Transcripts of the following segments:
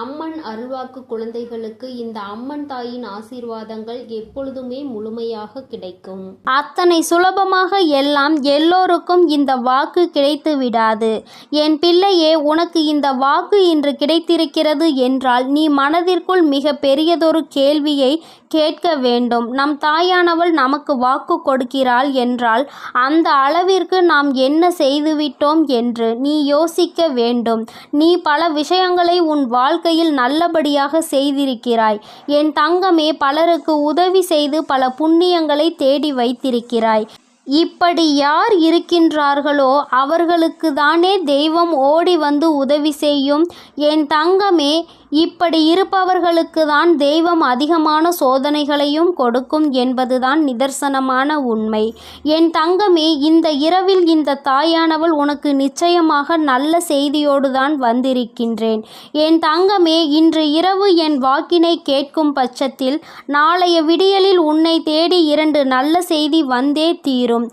அம்மன் அருள்வாக்கு குழந்தைகளுக்கு இந்த அம்மன் தாயின் ஆசீர்வாதங்கள் எப்பொழுதுமே முழுமையாக கிடைக்கும். அத்தனை சுலபமாக எல்லாம் எல்லோருக்கும் இந்த வாக்கு கிடைத்து விடாது. என் பிள்ளையே உனக்கு இந்த வாக்கு இன்று கிடைத்திருக்கிறது என்றால் நீ மனதிற்குள் மிக பெரியதொரு கேள்வியை கேட்க வேண்டும். நம் தாயானவள் நமக்கு வாக்கு கொடுக்கிறாள் என்றால் அந்த அளவிற்கு நாம் என்ன செய்துவிட்டோம் என்று நீ யோசிக்க வேண்டும். நீ பல விஷயங்களை உன் வாழ்க்கை வாழ்க்கையில் நல்லபடியாக செய்திருக்கிறாய். என் தங்கமே பலருக்கு உதவி செய்து பல புண்ணியங்களை தேடி வைத்திருக்கிறாய். இப்படி யார் இருக்கின்றார்களோ அவர்களுக்கு தானே தெய்வம் ஓடி வந்து உதவி செய்யும். என் தங்கமே இப்படி இருப்பவர்களுக்கு தான் தெய்வம் அதிகமான சோதனைகளையும் கொடுக்கும் என்பதுதான் நிதர்சனமான உண்மை. என் தங்கமே இந்த இரவில் இந்த தாயானவள் உனக்கு நிச்சயமாக நல்ல செய்தியோடு தான் வந்திருக்கின்றேன். என் தங்கமே இன்று இரவு என் வாக்கினை கேட்கும் பட்சத்தில் நாளைய விடியலில் உன்னை தேடி இரண்டு நல்ல செய்தி வந்தே தீரும்.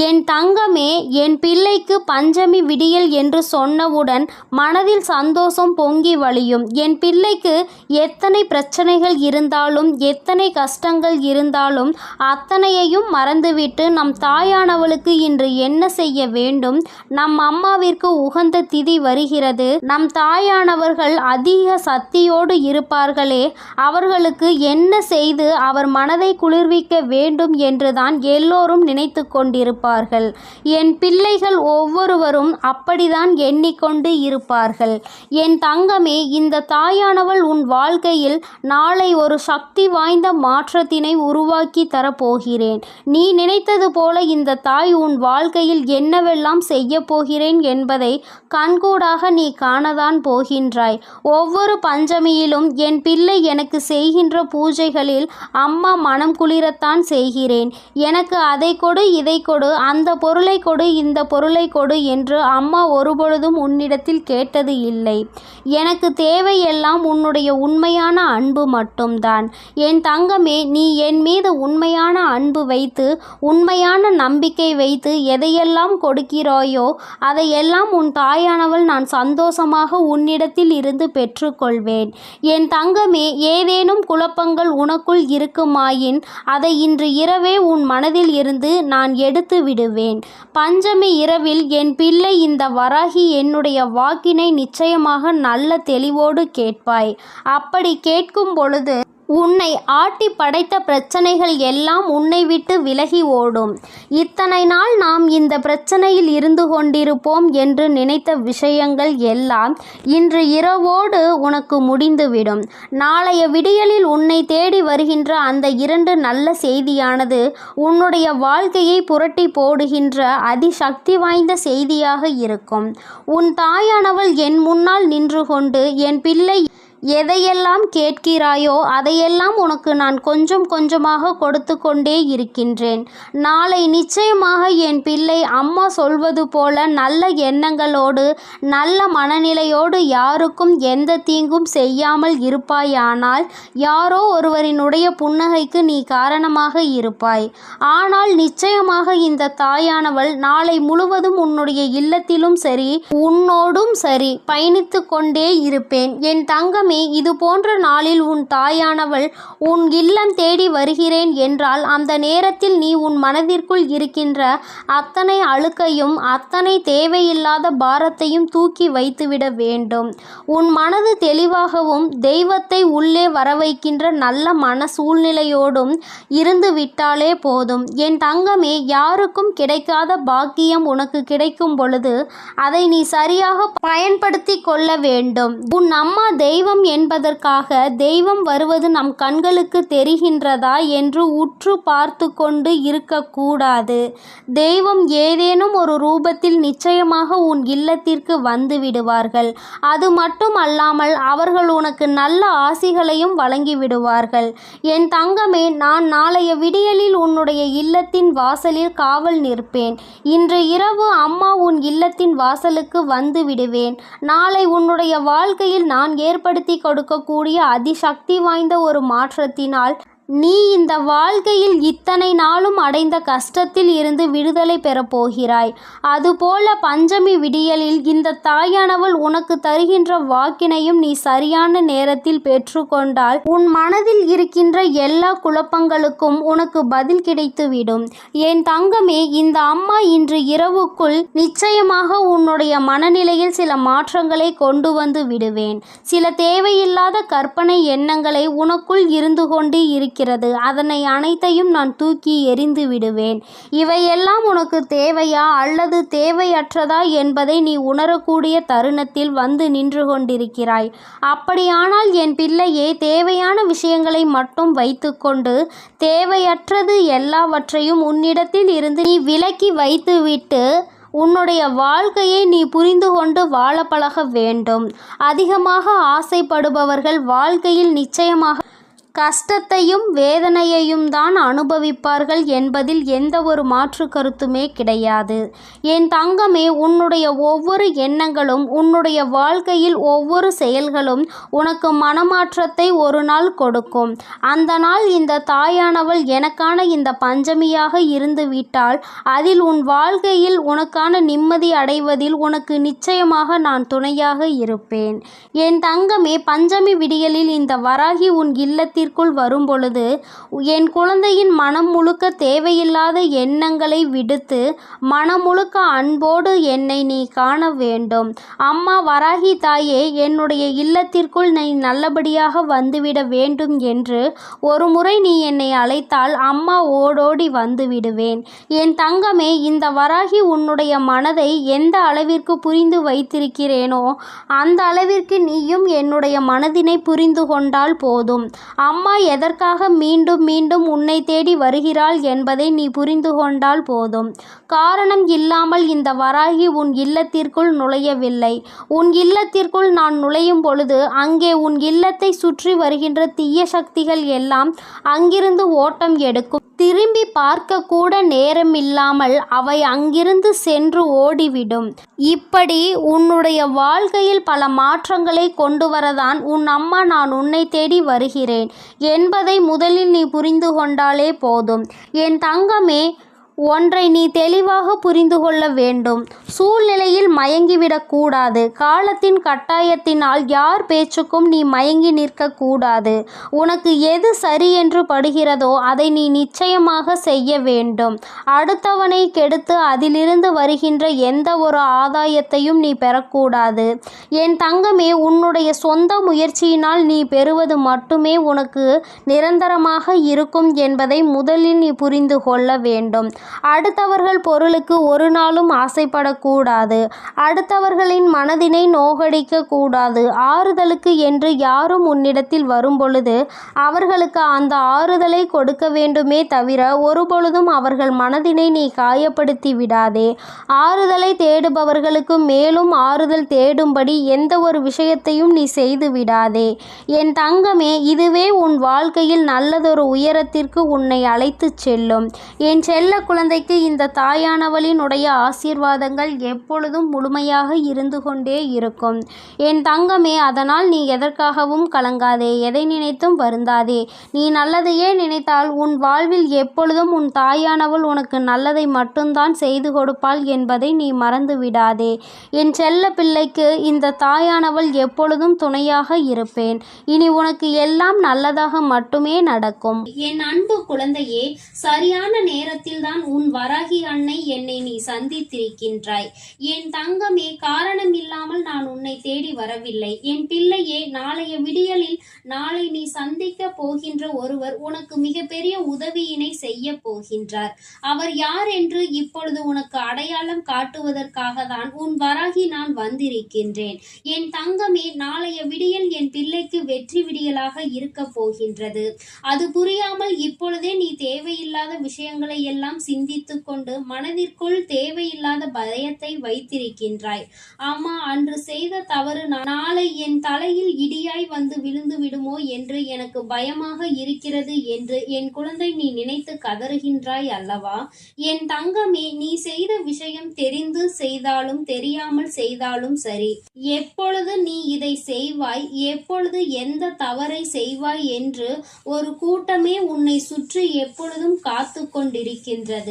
என் தங்கமே என் பிள்ளைக்கு பஞ்சமி விடியல் என்று சொன்னவுடன் மனதில் சந்தோஷம் பொங்கி வழியும். என் பிள்ளைக்கு எத்தனை பிரச்சனைகள் இருந்தாலும் எத்தனை கஷ்டங்கள் இருந்தாலும் அத்தனையையும் மறந்துவிட்டு நம் தாயானவளுக்கு இன்று என்ன செய்ய வேண்டும்? நம் அம்மாவிற்கு உகந்த திதி வருகிறது. நம் தாயானவர்கள் அதிக சக்தியோடு இருப்பார்களே அவர்களுக்கு என்ன செய்து அவர் மனதை குளிர்விக்க வேண்டும் என்றுதான் எல்லோரும் நினைத்து கொண்டிருப்பார் இருப்பார்கள். என் பிள்ளைகள் ஒவ்வொருவரும் அப்படிதான் எண்ணிக்கொண்டு இருப்பார்கள். என் தங்கமே இந்த தாயானவள் உன் வாழ்க்கையில் நாளை ஒரு சக்தி வாய்ந்த மாற்றத்தினை உருவாக்கி தரப்போகிறேன். நீ நினைத்தது போல இந்த தாய் உன் வாழ்க்கையில் என்னவெல்லாம் செய்ய போகிறேன் என்பதை கண்கூடாக நீ காணதான் போகின்றாய். ஒவ்வொரு பஞ்சமியிலும் என் பிள்ளை எனக்கு செய்கின்ற பூஜைகளில் அம்மா மனம் குளிரத்தான் செய்கிறேன். எனக்கு அதை கொடு இதை கொடு அந்த பொருளை கொடு இந்த பொருளை கொடு என்று அம்மா ஒருபொழுதும் உன்னிடத்தில் கேட்டது இல்லை. எனக்கு தேவையெல்லாம் உன்னுடைய உண்மையான அன்பு மட்டும்தான். என் தங்கமே நீ என் மீது உண்மையான அன்பு வைத்து உண்மையான நம்பிக்கை வைத்து எதையெல்லாம் கொடுக்கிறாயோ அதையெல்லாம் உன் தாயானவள் நான் சந்தோஷமாக உன்னிடத்தில் இருந்து பெற்றுக்கொள்வேன். என் தங்கமே ஏதேனும் குழப்பங்கள் உனக்குள் இருக்குமாயின் அதை இன்று இரவே உன் மனதில் இருந்து நான் எடுத்து விடுவேன் பஞ்சமி இரவில் என் பிள்ளை இந்த வராகி என்னுடைய வாக்கினை நிச்சயமாக நல்ல தெளிவோடு கேட்பாய். அப்படி கேட்கும் பொழுது உன்னை ஆட்டி படைத்த பிரச்சனைகள் எல்லாம் உன்னை விட்டு விலகி ஓடும். இத்தனை நாள் நாம் இந்த பிரச்சனையில் இருந்து கொண்டிருப்போம் என்று நினைத்த விஷயங்கள் எல்லாம் இன்று இரவோடு உனக்கு முடிந்துவிடும். நாளைய விடியலில் உன்னை தேடி வருகின்ற அந்த இரண்டு நல்ல செய்தியானது உன்னுடைய வாழ்க்கையை புரட்டி போடுகின்ற அதிசக்தி வாய்ந்த செய்தியாக இருக்கும். உன் தாயானவள் என் முன்னால் நின்று கொண்டு என் பிள்ளை எதையெல்லாம் கேட்கிறாயோ அதையெல்லாம் உனக்கு நான் கொஞ்சம் கொஞ்சமாக கொடுத்து கொண்டே இருக்கின்றேன். நாளை நிச்சயமாக என் பிள்ளை அம்மா சொல்வது போல நல்ல எண்ணங்களோடு நல்ல மனநிலையோடு யாருக்கும் எந்த தீங்கும் செய்யாமல் இருப்பாயானால் யாரோ ஒருவரினுடைய புன்னகைக்கு நீ காரணமாக இருப்பாய். ஆனால் நிச்சயமாக இந்த தாயானவள் நாளை முழுவதும் உன்னுடைய இல்லத்திலும் சரி உன்னோடும் சரி பயணித்து கொண்டே இருப்பேன். என் தங்கம் இது போன்ற நாளில் உன் தாயானவள் உன் இல்லம் தேடி வருகிறேன் என்றால் அந்த நேரத்தில் நீ உன் மனதிற்குள் இருக்கின்ற அத்தனை அழுக்கையும் அத்தனை தேவையில்லாத பாரத்தையும் தூக்கி வைத்துவிட வேண்டும். உன் மனது தெளிவாகவும் தெய்வத்தை உள்ளே வரவைக்கின்ற நல்ல மன சூழ்நிலையோடும் இருந்து விட்டாலே போதும். என் தங்கமே யாருக்கும் கிடைக்காத பாக்கியம் உனக்கு கிடைக்கும் பொழுது அதை நீ சரியாக பயன்படுத்தி கொள்ள வேண்டும். உன் அம்மா தெய்வம் என்பதற்காக தெய்வம் வருவது நம் கண்களுக்கு தெரிகின்றதா என்று உற்று பார்த்து கொண்டு இருக்கக்கூடாது. தெய்வம் ஏதேனும் ஒரு ரூபத்தில் நிச்சயமாக உன் இல்லத்திற்கு வந்து விடுவார்கள். அது மட்டும் அல்லாமல் அவர்கள் உனக்கு நல்ல ஆசிகளையும் வழங்கி விடுவார்கள். என் தங்கமே நான் நாளைய விடியலில் உன்னுடைய இல்லத்தின் வாசலில் காவல் நிற்பேன். இன்று இரவு அம்மா உன் இல்லத்தின் வாசலுக்கு வந்து விடுவேன். நாளை உன்னுடைய வாழ்க்கையில் நான் ஏற்படுத்தி கொடுக்கக்கூடிய அதிசக்தி வாய்ந்த ஒரு மாற்றத்தினால் நீ இந்த வாழ்க்கையில் இத்தனை நாளும் அடைந்த கஷ்டத்தில் இருந்து விடுதலை பெறப்போகிறாய் அதுபோல பஞ்சமி விடியலில் இந்த தாயானவள் உனக்கு தருகின்ற வாக்கினையும் நீ சரியான நேரத்தில் பெற்றுக்கொண்டால் உன் மனதில் இருக்கின்ற எல்லா குழப்பங்களுக்கும் உனக்கு பதில் கிடைத்துவிடும். என் தங்கமே இந்த அம்மா இன்று இரவுக்குள் நிச்சயமாக உன்னுடைய மனநிலையில் சில மாற்றங்களை கொண்டு வந்து விடுவேன். சில தேவையில்லாத கற்பனை எண்ணங்களை உனக்குள் இருந்து கொண்டு இருக்கிறது. அதனை அனைத்தையும் நான் தூக்கி எறிந்து விடுவேன். இவையெல்லாம் உனக்கு தேவையா? அல்லது தேவையற்றதா என்பதை நீ உணரக்கூடிய தருணத்தில் வந்து நின்று கொண்டிருக்கிறாய். அப்படியானால் என் பிள்ளையே தேவையான விஷயங்களை மட்டும் வைத்துக்கொண்டு தேவையற்றது எல்லாவற்றையும் உன்னிடத்தில் இருந்து நீ விலக்கி வைத்துவிட்டு உன்னுடைய வாழ்க்கையை நீ புரிந்து கொண்டு வாழ பழக வேண்டும். அதிகமாக ஆசைப்படுபவர்கள் வாழ்க்கையில் நிச்சயமாக கஷ்டத்தையும் வேதனையையும் தான் அனுபவிப்பார்கள் என்பதில் எந்த ஒரு மாற்று கருத்துமே கிடையாது. என் தங்கமே உன்னுடைய ஒவ்வொரு எண்ணங்களும் உன்னுடைய வாழ்க்கையில் ஒவ்வொரு செயல்களும் உனக்கு மனமாற்றத்தை ஒரு நாள் கொடுக்கும். அந்த நாள் இந்த தாயானவள் எனக்கான இந்த பஞ்சமியாக இருந்து விட்டால் அதில் உன் வாழ்க்கையில் உனக்கான நிம்மதி அடைவதில் உனக்கு நிச்சயமாக நான் துணையாக இருப்பேன். என் தங்கமே பஞ்சமி விடியலில் இந்த வராகி உன் இல்லத்தில் இல்லத்திற்குள் வரும்பொழுது என் குழந்தையின் மனம் முழுக்க தேவையில்லாத எண்ணங்களை விடுத்து மனம் முழுக்க அன்போடு என்னை நீ காண வேண்டும். அம்மா வராகி தாயே என்னுடைய இல்லத்திற்குள் நீ நல்லபடியாக வந்துவிட வேண்டும் என்று ஒரு முறை நீ என்னை அழைத்தால் அம்மா ஓடோடி வந்துவிடுவேன். என் தங்கமே இந்த வராகி உன்னுடைய மனதை எந்த அளவிற்கு புரிந்து வைத்திருக்கிறேனோ அந்த அளவிற்கு நீயும் என்னுடைய மனதினை புரிந்து கொண்டால் போதும். அம்மா எதற்காக மீண்டும் மீண்டும் உன்னை தேடி வருகிறாள் என்பதை நீ புரிந்து கொண்டால் போதும். காரணம் இல்லாமல் இந்த வராகி உன் இல்லத்திற்குள் நுழையவில்லை. உன் இல்லத்திற்குள் நான் நுழையும் பொழுது அங்கே உன் இல்லத்தை சுற்றி வருகின்ற தீய சக்திகள் எல்லாம் அங்கிருந்து ஓட்டம் எடுக்கும். திரும்பி பார்க்க கூட நேரமில்லாமல் அவை அங்கிருந்து சென்று ஓடிவிடும். இப்படி உன்னுடைய வாழ்க்கையில் பல மாற்றங்களை கொண்டு வரதான் உன் அம்மா நான் உன்னை தேடி வருகிறேன். என்பதை முதலில் நீ புரிந்து கொண்டாலே போதும். என் தங்கமே ஒன்றை நீ தெளிவாக புரிந்து கொள்ள வேண்டும். சூழ்நிலையில் மயங்கிவிடக்கூடாது காலத்தின் கட்டாயத்தினால் யார் பேச்சுக்கும் நீ மயங்கி நிற்கக்கூடாது உனக்கு எது சரி என்று படுகிறதோ அதை நீ நிச்சயமாக செய்ய வேண்டும். அடுத்தவனை கெடுத்து அதிலிருந்து வருகின்ற எந்த ஒரு ஆதாயத்தையும் நீ பெறக்கூடாது. என் தங்கமே உன்னுடைய சொந்த முயற்சியினால் நீ பெறுவது மட்டுமே உனக்கு நிரந்தரமாக இருக்கும் என்பதை முதலில் நீ புரிந்து கொள்ள வேண்டும். அடுத்தவர்கள் பொருளுக்கு ஒரு நாளும் ஆசைப்படக்கூடாது. அடுத்தவர்களின் மனதினை நோகடிக்க கூடாது ஆறுதலுக்கு என்று யாரும் உன்னிடத்தில் வரும்பொழுது அவர்களுக்கு அந்த ஆறுதலை கொடுக்க வேண்டுமே தவிர ஒருபொழுதும் அவர்கள் மனதினை நீ காயப்படுத்தி விடாதே. ஆறுதலை தேடுபவர்களுக்கு மேலும் ஆறுதல் தேடும்படி எந்த ஒரு விஷயத்தையும் நீ செய்து விடாதே. என் தங்கமே இதுவே உன் வாழ்க்கையில் நல்லதொரு உயரத்திற்கு உன்னை அழைத்துச் செல்லும். என் செல்ல குழந்தைக்கு இந்த தாயானவளினுடைய ஆசீர்வாதங்கள் எப்பொழுதும் முழுமையாக இருந்து கொண்டே இருக்கும். என் தங்கமே அதனால் நீ எதற்காகவும் கலங்காதே எதை நினைத்தும் வருந்தாதே. நீ நல்லதையே நினைத்தால் உன் வாழ்வில் எப்பொழுதும் உன் தாயானவள் உனக்கு நல்லதை மட்டும்தான் செய்து கொடுப்பாள் என்பதை நீ மறந்து விடாதே. என் செல்ல பிள்ளைக்கு இந்த தாயானவள் எப்பொழுதும் துணையாக இருப்பேன். இனி உனக்கு எல்லாம் நல்லதாக மட்டுமே நடக்கும். என் அன்பு குழந்தையே சரியான நேரத்தில் தான் உன் வராகி அன்னை என்னை நீ சந்தித்திருக்கின்றாய். என் தங்கமே காரணம் இல்லாமல் நான் உன்னை தேடி வரவில்லை. என் பிள்ளையே நாளைய விடியலில் நாளை நீ சந்திக்க போகின்ற ஒருவர் உனக்கு மிகப்பெரிய உதவியினை செய்ய போகின்றார். அவர் யார் என்று இப்பொழுது உனக்கு அடையாளம் காட்டுவதற்காக தான் உன் வராகி நான் வந்திருக்கின்றேன். என் தங்கமே நாளைய விடியல் என் பிள்ளைக்கு வெற்றி விடியலாக இருக்க போகின்றது. அது புரியாமல் இப்பொழுதே நீ தேவையில்லாத விஷயங்களை எல்லாம் சிந்தித்துக் கொண்டு மனதிற்குள் தேவையில்லாத பயத்தை வைத்திருக்கின்றாய். அம்மா அன்று செய்த தவறு நாளை என் தலையில் இடியாய் வந்து விழுந்து விடுமோ என்று எனக்கு பயமாக இருக்கிறது என்று என் குழந்தை நீ நினைத்து கதறுகின்றாய் அல்லவா? என் தங்கமே நீ செய்த விஷயம் தெரிந்து செய்தாலும் தெரியாமல் செய்தாலும் சரி. எப்பொழுது நீ இதை செய்வாய் எப்பொழுது எந்த தவறை செய்வாய் என்று ஒரு கூட்டமே உன்னை சுற்றி எப்பொழுதும் காத்து கொண்டிருக்கின்றது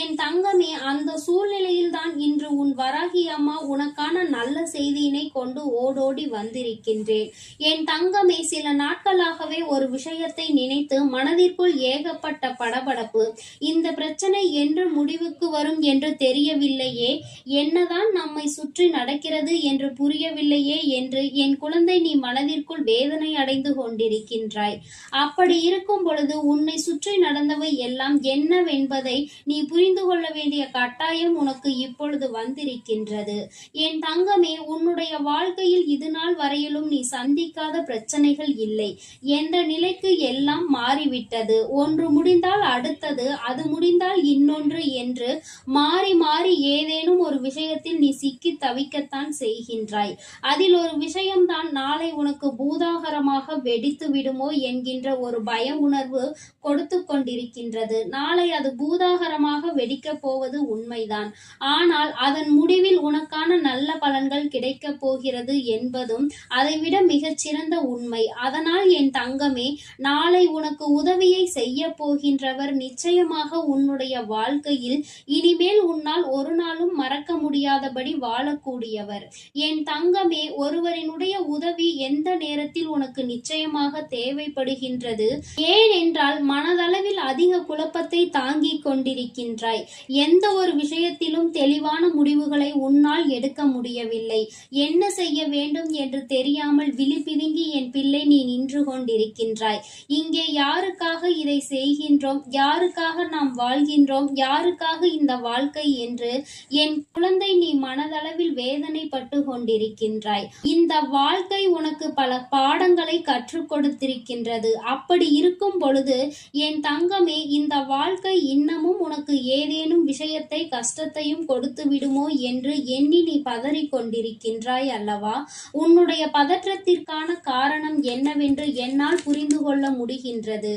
என் தங்கமே அந்த சூழ்நிலையில் தான் இன்று உன் வராகி அம்மா உனக்கான நல்ல செய்தியினை கொண்டு ஓடோடி வந்திருக்கின்றேன். என் தங்கமே சில நாட்களாகவே ஒரு விஷயத்தை நினைத்து மனதிற்குள் ஏகப்பட்ட படபடப்பு. இந்த பிரச்சனை என்று முடிவுக்கு வரும் என்று தெரியவில்லையே. என்னதான் நம்மை சுற்றி நடக்கிறது என்று புரியவில்லையே என்று என் குழந்தை நீ மனதிற்குள் வேதனை அடைந்து கொண்டிருக்கின்றாய். அப்படி இருக்கும் பொழுது உன்னை சுற்றி நடந்தவை எல்லாம் என்னவென்பதை நீ புரிந்து கொள்ள வேண்டிய கட்டாயம் உனக்கு இப்பொழுது வந்திருக்கின்றது. என் தங்கமே உன்னுடைய வாழ்க்கையில் இது நாள் வரையிலும் நீ சந்திக்காத பிரச்சனைகள் இல்லை. என்ற நிலைக்கு எல்லாம் மாறிவிட்டது. ஒன்று முடிந்தால் அடுத்தது அது முடிந்தால் இன்னொன்று என்று மாறி மாறி ஏதேனும் ஒரு விஷயத்தில் நீ சிக்கி தவிக்கத்தான் செய்கின்றாய். அதில் ஒரு விஷயம்தான் நாளை உனக்கு பூதாகரமாக வெடித்து விடுமோ என்கின்ற ஒரு பய உணர்வு கொடுத்து கொண்டிருக்கின்றது. நாளை அது பூதா பூதாகரமாக வெடிக்கப் போவது உண்மைதான். ஆனால் அதன் முடிவில் உனக்கான நல்ல பலன்கள் கிடைக்கப் போகிறது என்பதும் அதைவிட மிகச்சிறந்த உண்மை. அதனால் என் தங்கமே நாளை உனக்கு உதவியை செய்ய போகின்றவர் நிச்சயமாக உன்னுடைய வாழ்க்கையில் இனிமேல் உன்னால் ஒரு நாளும் மறக்க முடியாதபடி வாழக்கூடியவர். என் தங்கமே ஒருவரினுடைய உதவி எந்த நேரத்தில் உனக்கு நிச்சயமாக தேவைப்படுகின்றது? ஏனென்றால் மனதளவில் அதிக குழப்பத்தை தாங்கிக் கொண்டு கொண்டிருக்கின்றாய். எந்த ஒரு விஷயத்திலும் தெளிவான முடிவுகளை உன்னால் எடுக்க முடியவில்லை. என்ன செய்ய வேண்டும் என்று தெரியாமல் விழிபிதுங்கி என் பிள்ளை நீ நின்று கொண்டிருக்கின்றாய். இங்கே யாருக்காக இதை செய்கின்றோம்? யாருக்காக நாம் வாழ்கின்றோம்? யாருக்காக இந்த வாழ்க்கை என்று என் குழந்தை நீ மனதளவில் வேதனைப்பட்டு கொண்டிருக்கின்றாய். இந்த வாழ்க்கை உனக்கு பல பாடங்களை கற்றுக் கொடுத்திருக்கின்றது. அப்படி இருக்கும் பொழுது என் தங்கமே இந்த வாழ்க்கை இன்னும் இன்னமும் உனக்கு ஏதேனும் விஷயத்தை கஷ்டத்தையும் கொடுத்து விடுமோ என்று எண்ணி நீ பதறிக் கொண்டிருக்கின்றாய் அல்லவா? உன்னுடைய பதற்றத்திற்கான காரணம் என்னவென்று என்னால் புரிந்து கொள்ள முடிகின்றது.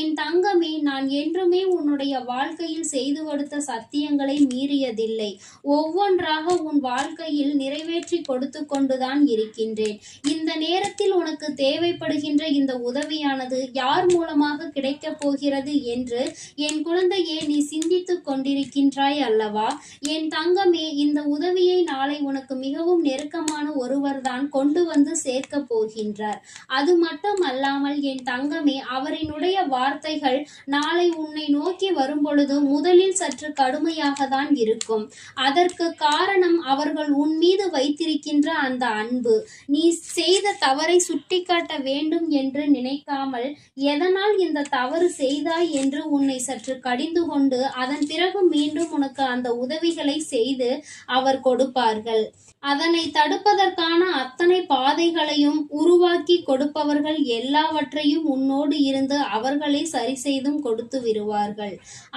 என் தங்கமே நான் என்றுமே உன்னுடைய வாழ்க்கையில் செய்து கொடுத்த சத்தியங்களை மீறியதில்லை. ஒவ்வொன்றாக உன் வாழ்க்கையில் நிறைவேற்றி கொடுத்து கொண்டுதான் இருக்கின்றேன். இந்த நேரத்தில் உனக்கு தேவைப்படுகின்ற இந்த உதவியானது யார் மூலமாக கிடைக்கப் போகிறது என்று என் குழந்தையே நீ சிந்தித்துக் கொண்டிருக்கின்றாய் அல்லவா? என் தங்கமே இந்த உதவியை நாளை உனக்கு மிகவும் நெருக்கமான ஒருவர்தான் கொண்டு வந்து சேர்க்க போகின்றார். அது மட்டும் அல்லாமல் என் தங்கமே அவரினுடைய வார்த்தைகள் நாளை உன்னை நோக்கி வரும்பொழுது முதலில் சற்று கடுமையாக தான் இருக்கும். அதற்கு காரணம் அவர்கள் உன் மீது வைத்திருக்கின்ற அந்த அன்பு. நீ செய்த தவறை சுட்டிக்காட்ட வேண்டும் என்று நினைக்காமல் எதனால் இந்த தவறு செய்தாய் என்று உன்னை சற்று கடிந்து கொண்டு அதன் பிறகு மீண்டும் உனக்கு அந்த உதவிகளை செய்து அவர் கொடுப்பார்கள். அதனை தடுப்பதற்கான அத்தனை பாதைகளையும் உருவாக்கி கொடுப்பவர்கள் எல்லாவற்றையும் உன்னோடு இருந்து அவர்களே சரி செய்தும் கொடுத்து விடுவார்கள்.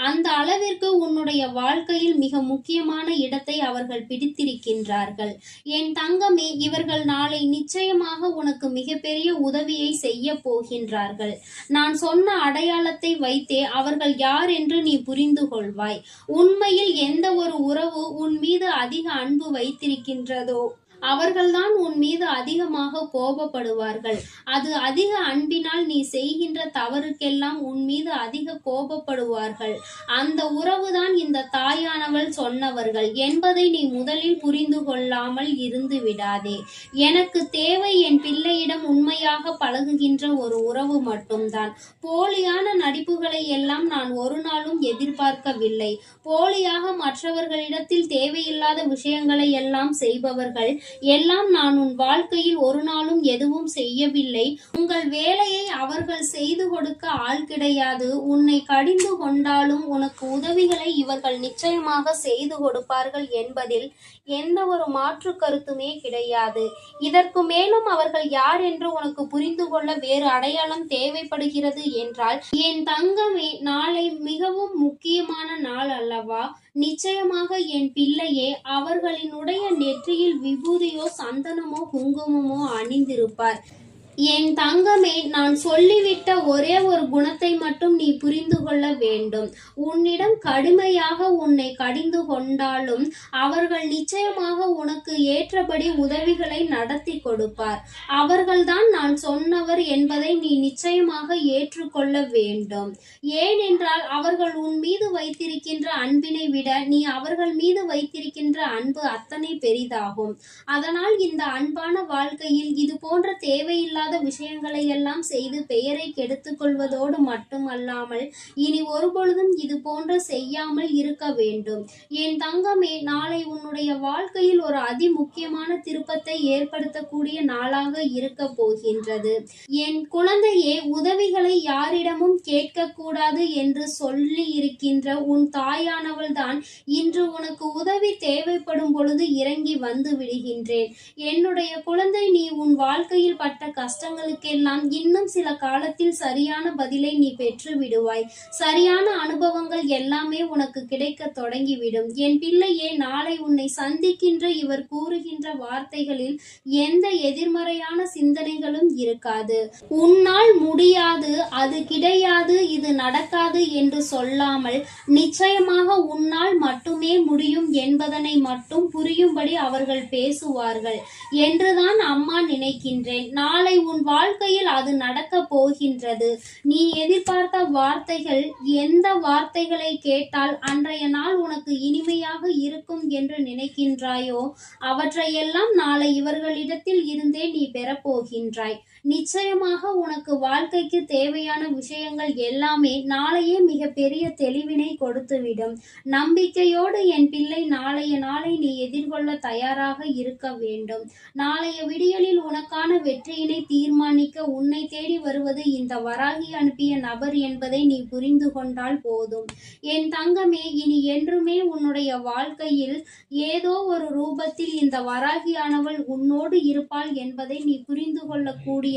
அந்த அளவிற்கு உன்னுடைய வாழ்க்கையில் மிக முக்கியமான இடத்தை அவர்கள் பிடித்திருக்கின்றார்கள். என் தங்கமே இவர்கள் நாளை நிச்சயமாக உனக்கு மிகப்பெரிய உதவியை செய்ய போகின்றார்கள். நான் சொன்ன அடையாளத்தை வைத்தே அவர்கள் யார் என்று நீ புரிந்து கொள்வாய். உண்மையில் எந்த ஒரு உறவு உன் மீது அதிக அன்பு வைத்திருக்கின்ற வைத்திருக்கின்றதோ அவர்கள்தான் உன் மீது அதிகமாக கோபப்படுவார்கள். அது அதிக அன்பினால் நீ செய்கின்ற தவறுக்கெல்லாம் உன் மீது அதிக கோபப்படுவார்கள். அந்த உறவுதான் இந்த தாயானவள் சொன்னவர்கள். என்பதை நீ முதலில் புரிந்து கொள்ளாமல் இருந்து விடாதே. எனக்கு தேவை என் பிள்ளையிடம் உண்மையாக பழகுகின்ற ஒரு உறவு மட்டும்தான். போலியான நடிப்புகளை எல்லாம் நான் ஒரு நாளும் எதிர்பார்க்கவில்லை. போலியாக மற்றவர்களிடத்தில் தேவையில்லாத விஷயங்களை எல்லாம் செய்பவர்கள் எல்லாம் நான் உன் வாழ்க்கையில் ஒரு நாளும் எதுவும் செய்யவில்லை. உங்கள் வேலையை அவர்கள் செய்து கொடுக்க ஆள் கிடையாது. உன்னை கடிந்து கொண்டாலும் உனக்கு உதவிகளை இவர்கள் நிச்சயமாக செய்து கொடுப்பார்கள் என்பதில் எந்த ஒரு மாற்று கருத்துமே கிடையாது. இதற்கு மேலும் அவர்கள் யார் என்று உனக்கு புரிந்து கொள்ள வேறு அடையாளம் தேவைப்படுகிறது என்றால் என் தங்கமே நாளை மிகவும் முக்கியமான நாள் அல்லவா? நிச்சயமாக என் பிள்ளையே அவர்களினுடைய நெற்றியில் விபூதியோ சந்தனமோ குங்குமமோ அணிந்திருப்பார். என் தங்கமே நான் சொல்லிவிட்ட ஒரே ஒரு குணத்தை மட்டும் நீ புரிந்து கொள்ள வேண்டும். உன்னிடம் கடுமையாக உன்னை கடிந்து கொண்டாலும் அவர்கள் நிச்சயமாக உனக்கு ஏற்றபடி உதவிகளை நடத்தி கொடுப்பார். அவர்கள்தான் நான் சொன்னவர் என்பதை நீ நிச்சயமாக ஏற்றுக்கொள்ள வேண்டும். ஏனென்றால் அவர்கள் உன் மீது வைத்திருக்கின்ற அன்பினை விட நீ அவர்கள் மீது வைத்திருக்கின்ற அன்பு அத்தனை பெரிதாகும். அதனால் இந்த அன்பான வாழ்க்கையில் இது போன்ற தேவையில்லாத விஷயங்களை எல்லாம் செய்து பெயரை கெடுத்துக் கொள்வதோடு மட்டுமல்லாமல் இனி ஒருபொழுதும் இது போன்ற செய்யாமல் இருக்க வேண்டும். என் தங்கமே நாளை உன்னுடைய வாழ்க்கையில் ஒரு அதி முக்கியமான திருப்பத்தை ஏற்படுத்தக்கூடிய நாளாக இருக்க போகின்றது. என் குழந்தையே உதவிகளை யாரிடமும் கேட்கக்கூடாது என்று சொல்லி இருக்கின்ற உன் தாயானவள் தான் இன்று உனக்கு உதவி தேவைப்படும் பொழுது இறங்கி வந்து விடுகின்றேன். என்னுடைய குழந்தை நீ உன் வாழ்க்கையில் பட்ட கஷ்டங்களுக்கெல்லாம் இன்னும் சில காலத்தில் சரியான பதிலை நீ பெற்று விடுவாய். சரியான அனுபவங்கள் எல்லாமே உனக்கு கிடைக்க தொடங்கிவிடும். என் பிள்ளையே நாளை உன்னை சந்திக்கின்ற இவர் கூறுகின்ற வார்த்தைகளில் எந்த எதிர்மறையான சிந்தனைகளும் இருக்காது. உன்னால் முடியாது அது கிடையாது இது நடக்காது என்று சொல்லாமல் நிச்சயமாக உன்னால் மட்டுமே முடியும் என்பதனை மட்டும் புரியும்படி அவர்கள் பேசுவார்கள். என்றுதான் அம்மா நினைக்கின்றேன். நாளை உன் வாழ்க்கையில் அது நடக்க போகின்றது. நீ எதிர்பார்த்த வார்த்தைகள் எந்த வார்த்தைகளை கேட்டால் அன்றைய நாள் உனக்கு இனிமையாக இருக்கும் என்று நினைக்கின்றாயோ? அவற்றையெல்லாம் நாளை இவர்களிடத்தில் இருந்தே நீ பெறப்போகின்றாய் நிச்சயமாக உனக்கு வாழ்க்கைக்கு தேவையான விஷயங்கள் எல்லாமே நாளையே மிக பெரிய தெளிவினை கொடுத்துவிடும். நம்பிக்கையோடு என் பிள்ளை நாளைய நாளை நீ எதிர்கொள்ள தயாராக இருக்க வேண்டும். நாளைய விடியலில் உனக்கான வெற்றியினை தீர்மானிக்க உன்னை தேடி வருவது இந்த வராகி அனுப்பிய நபர் என்பதை நீ புரிந்து கொண்டால் போதும். என் தங்கமே இனி என்றுமே உன்னுடைய வாழ்க்கையில் ஏதோ ஒரு ரூபத்தில் இந்த வராகியானவள் உன்னோடு இருப்பாள் என்பதை நீ புரிந்து கொள்ளக்கூடிய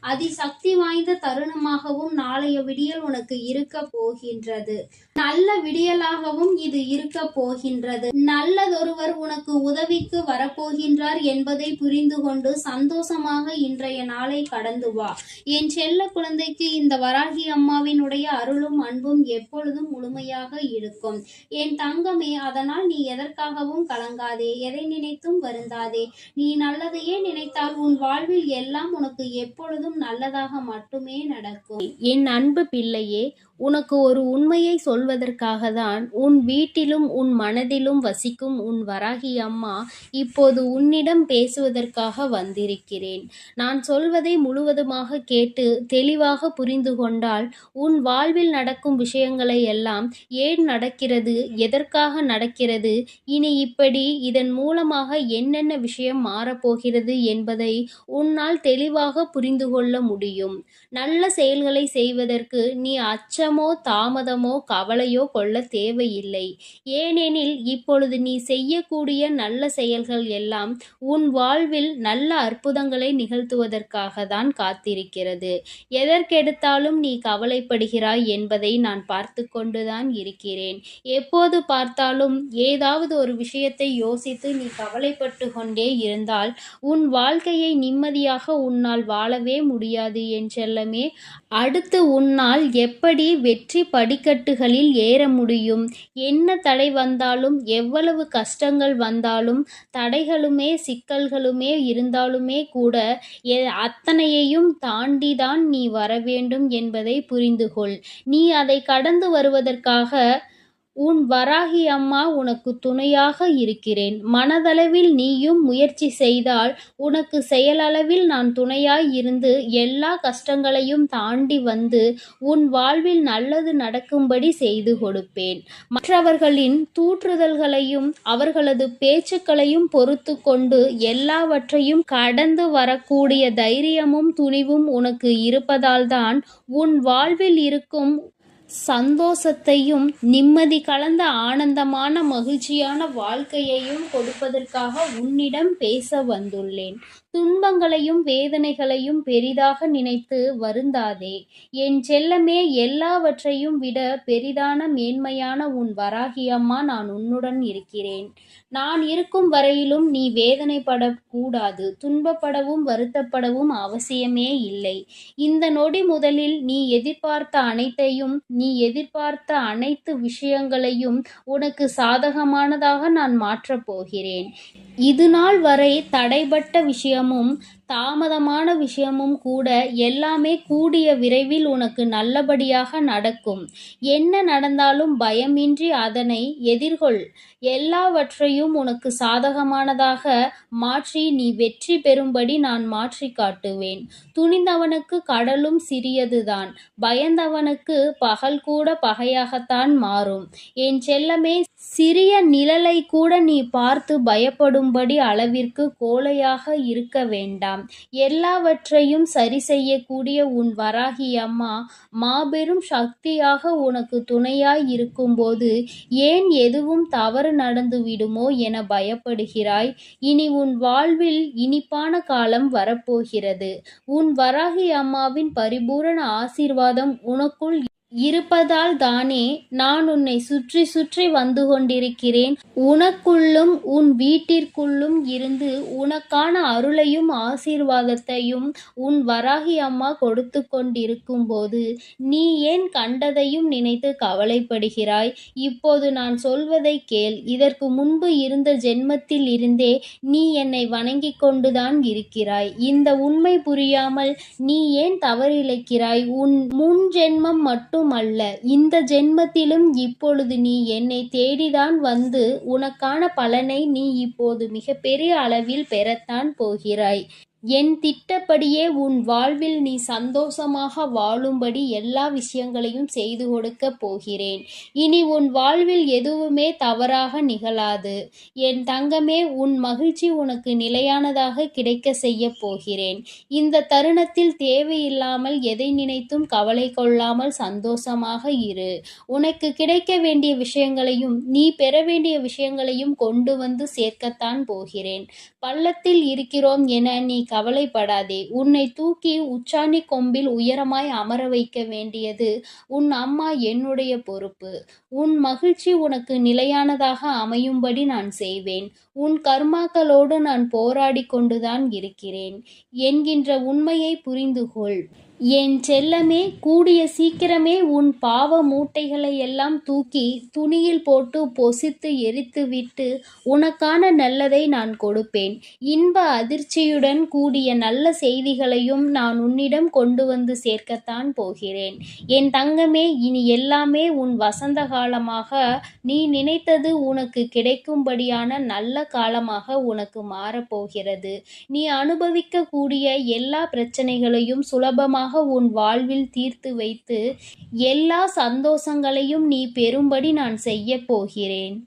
அதிசக்தி வாய்ந்த தருணமாகவும் நாளைய விடியல் உனக்கு இருக்க போகின்றது. நல்ல விடியலாகவும் இது இருக்க போகின்றது. நல்லதொருவர் உனக்கு உதவிக்கு வரப்போகின்றார் என்பதை புரிந்து கொண்டு சந்தோஷமாக இன்றைய நாளை கடந்து வா. என் செல்ல குழந்தைக்கு இந்த வராகி அம்மாவினுடைய அருளும் அன்பும் எப்பொழுதும் முழுமையாக இருக்கும். என் தங்கமே அதனால் நீ எதற்காகவும் கலங்காதே. எதை நினைத்தும் வருந்தாதே. நீ நல்லதையே நினைத்தால் உன் வாழ்வில் எல்லாம் உனக்கு எப்பொழுதும் நல்லதாக மட்டுமே நடக்கும். என் அன்பு பிள்ளையே உனக்கு ஒரு உண்மையை சொல்வதற்காக தான் உன் வீட்டிலும் உன் மனதிலும் வசிக்கும் உன் வராகி அம்மா இப்போது உன்னிடம் பேசுவதற்காக வந்திருக்கிறேன். நான் சொல்வதை முழுவதுமாக கேட்டு தெளிவாக புரிந்து கொண்டால் உன் வாழ்வில் நடக்கும் விஷயங்களை எல்லாம் ஏன் நடக்கிறது எதற்காக நடக்கிறது இனி இப்படி இதன் மூலமாக என்னென்ன விஷயம் மாறப்போகிறது என்பதை உன்னால் தெளிவாக புரிந்து கொள்ள முடியும். நல்ல செயல்களை செய்வதற்கு நீ அச்சம் தாமதமோ கவலையோ கொள்ள தேவையில்லை. ஏனெனில் இப்பொழுது நீ செய்யக்கூடிய நல்ல செயல்கள் எல்லாம் உன் வாழ்வில் நல்ல அற்புதங்களை நிகழ்த்துவதற்காக தான் காத்திருக்கிறது. எதற்கெடுத்தாலும் நீ கவலைப்படுகிறாய் என்பதை நான் பார்த்து கொண்டுதான் இருக்கிறேன். எப்போது பார்த்தாலும் ஏதாவது ஒரு விஷயத்தை யோசித்து நீ கவலைப்பட்டு கொண்டே இருந்தால் உன் வாழ்க்கையை நிம்மதியாக உன்னால் வாழவே முடியாது என் செல்லமே. அடுத்து உன்னால் எப்படி வெற்றி படிக்கட்டுகளில் ஏற முடியும். என்ன தடை வந்தாலும் எவ்வளவு கஷ்டங்கள் வந்தாலும் தடைகளுமே சிக்கல்களுமே இருந்தாலுமே கூட எ- அத்தனையையும் தாண்டிதான் நீ வர வேண்டும் என்பதை புரிந்து கொள் நீ அதை கடந்து வருவதற்காக உன் வராகி அம்மா உனக்கு துணையாக இருக்கிறேன். மனதளவில் நீயும் முயற்சி செய்தால் உனக்கு செயலளவில் நான் துணையாய் இருந்து எல்லா கஷ்டங்களையும் தாண்டி வந்து உன் வாழ்வில் நல்லது நடக்கும்படி செய்து கொடுப்பேன். மற்றவர்களின் தூற்றுதல்களையும் அவர்களது பேச்சுக்களையும் பொறுத்து கொண்டு எல்லாவற்றையும் கடந்து வரக்கூடிய தைரியமும் துணிவும் உனக்கு இருப்பதால்தான் உன் வாழ்வில் இருக்கும் சந்தோஷத்தையும் நிம்மதி கலந்த ஆனந்தமான மகிழ்ச்சியான வாழ்க்கையையும் கொடுப்பதற்காக உன்னிடம் பேச வந்துள்ளேன். துன்பங்களையும் வேதனைகளையும் பெரிதாக நினைத்து வருந்தாதே. என் செல்லமே எல்லாவற்றையும் விட பெரிதான மேன்மையான உன் வராகியம்மா நான் உன்னுடன் இருக்கிறேன். நான் இருக்கும் வரையிலும் நீ வேதனைப்படக்கூடாது துன்பப்படவும் வருத்தப்படவும் அவசியமே இல்லை. இந்த நொடி முதலில் நீ எதிர்பார்த்த அனைத்தையும் நீ எதிர்பார்த்த அனைத்து விஷயங்களையும் உனக்கு சாதகமானதாக நான் மாற்றப் போகிறேன். இது நாள் வரை தடைபட்ட నిత్యము தாமதமான விஷயமும் கூட எல்லாமே கூடிய விரைவில் உனக்கு நல்லபடியாக நடக்கும். என்ன நடந்தாலும் பயமின்றி அதனை எதிர்கொள். எல்லாவற்றையும் உனக்கு சாதகமானதாக மாற்றி நீ வெற்றி பெறும்படி நான் மாற்றி காட்டுவேன். துணிந்தவனுக்கு கடலும் சிறியதுதான். பயந்தவனுக்கு பகல் கூட பகையாகத்தான் மாறும். என் செல்லமே சிறிய நிழலை கூட நீ பார்த்து பயப்படும்படி அளவிற்கு கோழையாக இருக்க வேண்டாம். எல்லாவற்றையும் சரி செய்யக்கூடிய உன் வராகி அம்மா மாபெரும் சக்தியாக உனக்கு துணையாய் இருக்கும்போது ஏன் எதுவும் தவறு நடந்து விடுமோ என பயப்படுகிறாய்? இனி உன் வாழ்வில் இனிப்பான காலம் வரப்போகிறது. உன் வராகி அம்மாவின் பரிபூரண ஆசீர்வாதம் உனக்குள் இருப்பதால் தானே நான் உன்னை சுற்றி சுற்றி வந்து கொண்டிருக்கிறேன். உனக்குள்ளும் உன் வீட்டிற்குள்ளும் இருந்து உனக்கான அருளையும் ஆசீர்வாதத்தையும் உன் வராகி அம்மா கொடுத்து கொண்டிருக்கும் போது நீ ஏன் கண்டதையும் நினைத்து கவலைப்படுகிறாய்? இப்போது நான் சொல்வதை கேள். இதற்கு முன்பு இருந்த ஜென்மத்தில் இருந்தே நீ என்னை வணங்கிக் கொண்டுதான் இருக்கிறாய். இந்த உண்மை புரியாமல் நீ ஏன் தவறிழைக்கிறாய்? உன் முன் ஜென்மம் மட்டும் அல்ல இந்த ஜென்மத்திலும் இப்பொழுது நீ என்னை தேடிதான் வந்து உனக்கான பலனை நீ இப்போது மிகப்பெரிய அளவில் பெறத்தான் போகிறாய். என் திட்டப்படியே உன் வாழ்வில் நீ சந்தோஷமாக வாழும்படி எல்லா விஷயங்களையும் செய்து கொடுக்க போகிறேன். இனி உன் வாழ்வில் எதுவுமே தவறாக நிகழாது. என் தங்கமே உன் மகிழ்ச்சி உனக்கு நிலையானதாக கிடைக்க செய்ய போகிறேன். இந்த தருணத்தில் தேவையில்லாமல் எதை நினைத்தும் கவலை கொள்ளாமல் சந்தோஷமாக இரு. உனக்கு கிடைக்க வேண்டிய விஷயங்களையும் நீ பெற வேண்டிய விஷயங்களையும் கொண்டு வந்து சேர்க்கத்தான் போகிறேன். பள்ளத்தில் இருக்கிறோம் என நீ கவலைப்படாதே. உன்னை தூக்கி உச்சாணி கொம்பில் உயரமாய் அமர வைக்க வேண்டியது உன் அம்மா என்னுடைய பொறுப்பு. உன் மகிழ்ச்சி உனக்கு நிலையானதாக அமையும்படி நான் செய்வேன். உன் கர்மாக்களோடு நான் போராடி கொண்டுதான் இருக்கிறேன். என்கின்ற உண்மையை புரிந்துகொள். என் செல்லமே கூடிய சீக்கிரமே உன் பாவ மூட்டைகளை எல்லாம் தூக்கி துணியில் போட்டு பொசித்து எரித்துவிட்டு உனக்கான நல்லதை நான் கொடுப்பேன். இன்ப அதிர்ச்சியுடன் கூடிய நல்ல செய்திகளையும் நான் உன்னிடம் கொண்டு வந்து சேர்க்கத்தான் போகிறேன். என் தங்கமே இனி எல்லாமே உன் வசந்த காலமாக நீ நினைத்தது உனக்கு கிடைக்கும்படியான நல்ல காலமாக உனக்கு மாறப்போகிறது. நீ அனுபவிக்கக்கூடிய எல்லா பிரச்சனைகளையும் சுலபமாக உன் வாழ்வில் தீர்த்து வைத்து எல்லா சந்தோஷங்களையும் நீ பெறும்படி நான் செய்யப் போகிறேன்.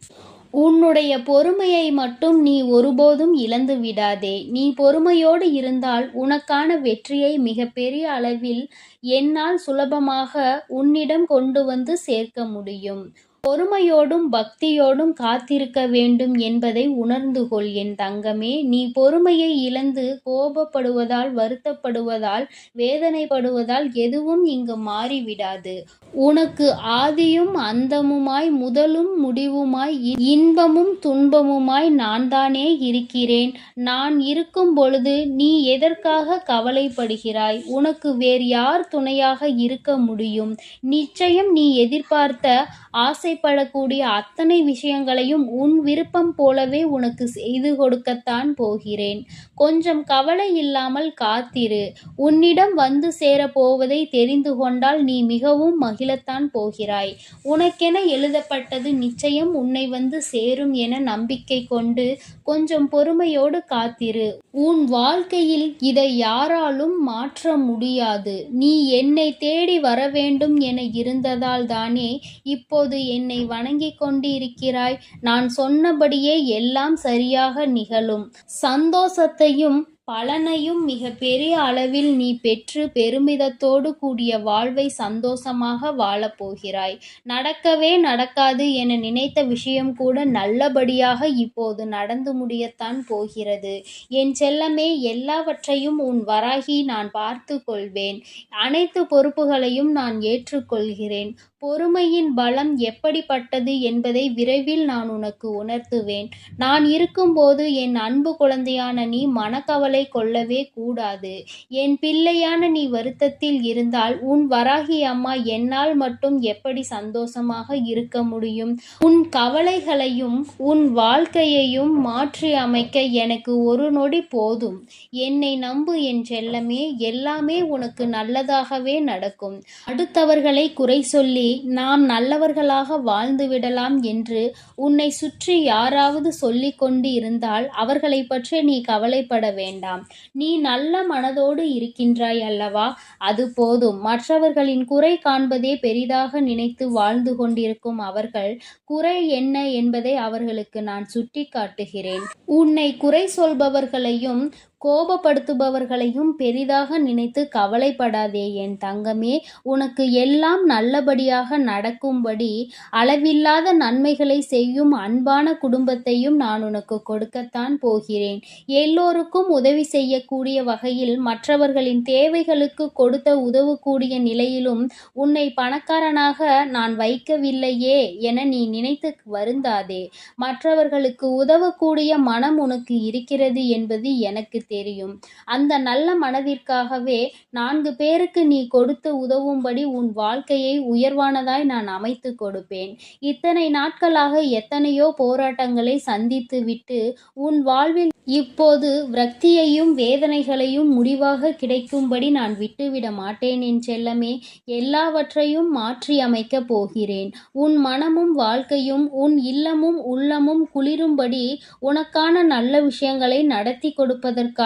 உன்னுடைய பொறுமையை மட்டும் நீ ஒருபோதும் இழந்து விடாதே. நீ பொறுமையோடு இருந்தால் உனக்கான வெற்றியை மிகப்பெரிய அளவில் என்னால் சுலபமாக உன்னிடம் கொண்டு வந்து சேர்க்க முடியும். பொறுமையோடும் பக்தியோடும் காத்திருக்க வேண்டும் என்பதை உணர்ந்து கொள் என் தங்கமே. நீ பொறுமையை இழந்து கோபப்படுவதால் வருத்தப்படுவதால் வேதனைப்படுவதால் எதுவும் இங்கு மாறிவிடாது. உனக்கு ஆதியும் அந்தமுமாய் முதலும் முடிவுமாய் இ- இன்பமும் துன்பமுமாய் நான் தானே இருக்கிறேன். நான் இருக்கும் பொழுது நீ எதற்காக கவலைப்படுகிறாய்? உனக்கு வேறு யார் துணையாக இருக்க முடியும்? நிச்சயம் நீ எதிர்பார்த்த ஆசை ஆசைப்படக்கூடிய அத்தனை விஷயங்களையும் உன் விருப்பம் போலவே உனக்கு செய்து கொடுக்கத்தான் போகிறேன். கொஞ்சம் கவலை இல்லாமல் காத்திரு. உன்னிடம் வந்து சேரப் போவதை தெரிந்து கொண்டால் நீ மிகவும் மகிழத்தான் போகிறாய். உனக்கென எழுதப்பட்டது நிச்சயம் உன்னை வந்து சேரும் என நம்பிக்கை கொண்டு கொஞ்சம் பொறுமையோடு காத்திரு. உன் வாழ்க்கையில் இதை யாராலும் மாற்ற முடியாது. நீ என்னை தேடி வர வேண்டும் என இருந்ததால் தானே இப்போது என்னை வணங்கிக் கொண்டிருக்கிறாய். நான் சொன்னபடியே எல்லாம் சரியாக நிகழும். சந்தோஷத்தை சந்தோஷத்தையும் பலனையும் மிக பெரிய அளவில் நீ பெற்று பெருமிதத்தோடு கூடிய வாழ்வை சந்தோஷமாக வாழப் போகிறாய். நடக்கவே நடக்காது என நினைத்த விஷயம் கூட நல்லபடியாக இப்போது நடந்து முடியத்தான் போகிறது. என் செல்லமே எல்லாவற்றையும் உன் வராகி நான் பார்த்து கொள்வேன். அனைத்து பொறுப்புகளையும் நான் ஏற்றுக்கொள்கிறேன். பொறுமையின் பலம் எப்படிப்பட்டது என்பதை விரைவில் நான் உனக்கு உணர்த்துவேன். நான் இருக்கும்போது என் அன்பு குழந்தையான நீ மனக்கவலை கொள்ளவே கூடாது. என் பிள்ளையான நீ வருத்தத்தில் இருந்தால் உன் வராகி அம்மா என்னால் மட்டும் எப்படி சந்தோஷமாக இருக்க முடியும்? உன் கவலைகளையும் உன் வாழ்க்கையையும் மாற்றி அமைக்க எனக்கு ஒரு நொடி போதும். என்னை நம்பு என் செல்லமே எல்லாமே உனக்கு நல்லதாகவே நடக்கும். அடுத்தவர்களை குறை சொல்லி நாம் நல்லவர்களாக வாழ்ந்து விடலாம் என்று உன்னை சுற்றி யாராவது சொல்லிக் கொண்டு இருந்தால் அவர்களை பற்றி நீ கவலைப்பட வேண்டாம். நீ நல்ல மனதோடு இருக்கின்றாய் அல்லவா? அது போதும். மற்றவர்களின் குறை காண்பதே பெரிதாக நினைத்து வாழ்ந்து கொண்டிருக்கும் அவர்கள் குறை என்ன என்பதை அவர்களுக்கு நான் சுட்டி காட்டுகிறேன் உன்னை குறை சொல்பவர்களையும் கோபப்படுத்துபவர்களையும் பெரிதாக நினைத்து கவலைப்படாதே என் தங்கமே. உனக்கு எல்லாம் நல்லபடியாக நடக்கும்படி அளவில்லாத நன்மைகளை செய்யும் அன்பான குடும்பத்தையும் நான் உனக்கு கொடுக்கத்தான் போகிறேன். எல்லோருக்கும் உதவி செய்யக்கூடிய வகையில் மற்றவர்களின் தேவைகளுக்கு கொடுத்த உதவக்கூடிய நிலையிலும் உன்னை பணக்காரனாக நான் வைக்கவில்லையே என நீ நினைத்து வருந்தாதே. மற்றவர்களுக்கு உதவக்கூடிய மனம் உனக்கு இருக்கிறது என்பது எனக்கு தெரியும். அந்த நல்ல மனதிற்காகவே நான்கு பேருக்கு நீ கொடுத்து உதவும்படி உன் வாழ்க்கையை உயர்வானதாய் நான் அமைத்து கொடுப்பேன். இத்தனை நாட்களாக எத்தனையோ போராட்டங்களை சந்தித்து விட்டு உன் வாழ்வில் இப்போது விரக்தியையும் வேதனைகளையும் முடிவாக கிடைக்கும்படி நான் விட்டுவிட மாட்டேன் என் செல்லமே. எல்லாவற்றையும் மாற்றி அமைக்கப் போகிறேன். உன் மனமும் வாழ்க்கையும் உன் இல்லமும் உள்ளமும் குளிரும்படி உனக்கான நல்ல விஷயங்களை நடத்தி கொடுப்பதற்காக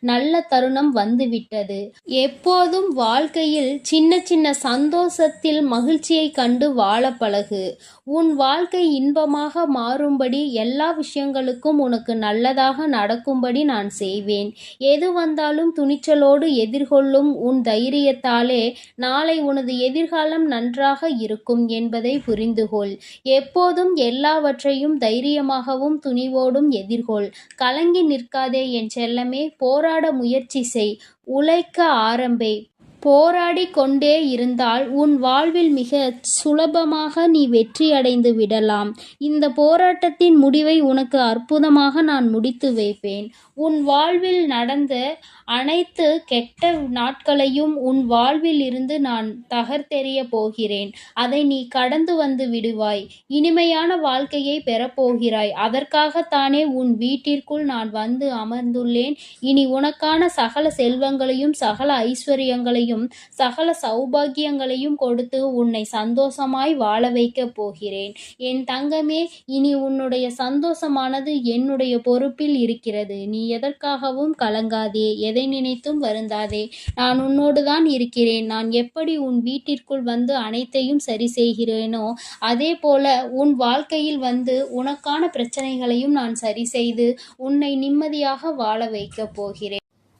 நல்ல தருணம் வந்துவிட்டது. எப்போதும் வாழ்க்கையில் சின்ன சின்ன சந்தோஷத்தில் மகிழ்ச்சியை கண்டு வாழ பழகு. உன் வாழ்க்கை இன்பமாக மாறும்படி எல்லா விஷயங்களுக்கும் உனக்கு நல்லதாக நடக்கும்படி நான் செய்வேன். எது வந்தாலும் துணிச்சலோடு எதிர்கொள்ளும் உன் தைரியத்தாலே நாளை உனது எதிர்காலம் நன்றாக இருக்கும் என்பதை புரிந்துகொள். எப்போதும் எல்லாவற்றையும் தைரியமாகவும் துணிவோடும் எதிர்கொள். கலங்கி நிற்காதே என்ற எல்லாமே போராட முயற்சி செய். உழைக்க ஆரம்பி. போராடி கொண்டே இருந்தால் உன் வாழ்வில் மிக சுலபமாக நீ வெற்றி அடைந்து விடலாம். இந்த போராட்டத்தின் முடிவை உனக்கு அற்புதமாக நான் முடித்து வைப்பேன். உன் வாழ்வில் நடந்த அனைத்து கெட்ட நாட்களையும் உன் வாழ்வில் இருந்து நான் தகர்த்தெறிய போகிறேன். அதை நீ கடந்து வந்து விடுவாய். இனிமையான வாழ்க்கையை பெறப்போகிறாய். அதற்காகத்தானே உன் வீட்டிற்குள் நான் வந்து அமர்ந்துள்ளேன். இனி உனக்கான சகல செல்வங்களையும் சகல ஐஸ்வர்யங்களையும் சகல சௌபாகியங்களையும் கொடுத்து உன்னை சந்தோஷமாய் வாழ வைக்கப் போகிறேன். என் தங்கமே இனி உன்னுடைய சந்தோஷமானது என்னுடைய பொறுப்பில் இருக்கிறது. நீ எதற்காகவும் கலங்காதே எதை நினைத்தும் வருந்தாதே. நான் உன்னோடு தான் இருக்கிறேன். நான் எப்படி உன் வீட்டிற்குள் வந்து அனைத்தையும் சரி செய்கிறேனோ அதே போல உன் வாழ்க்கையில் வந்து உனக்கான பிரச்சனைகளையும் நான் சரி செய்து உன்னை நிம்மதியாக வாழ வைக்கப் போகிறேன்.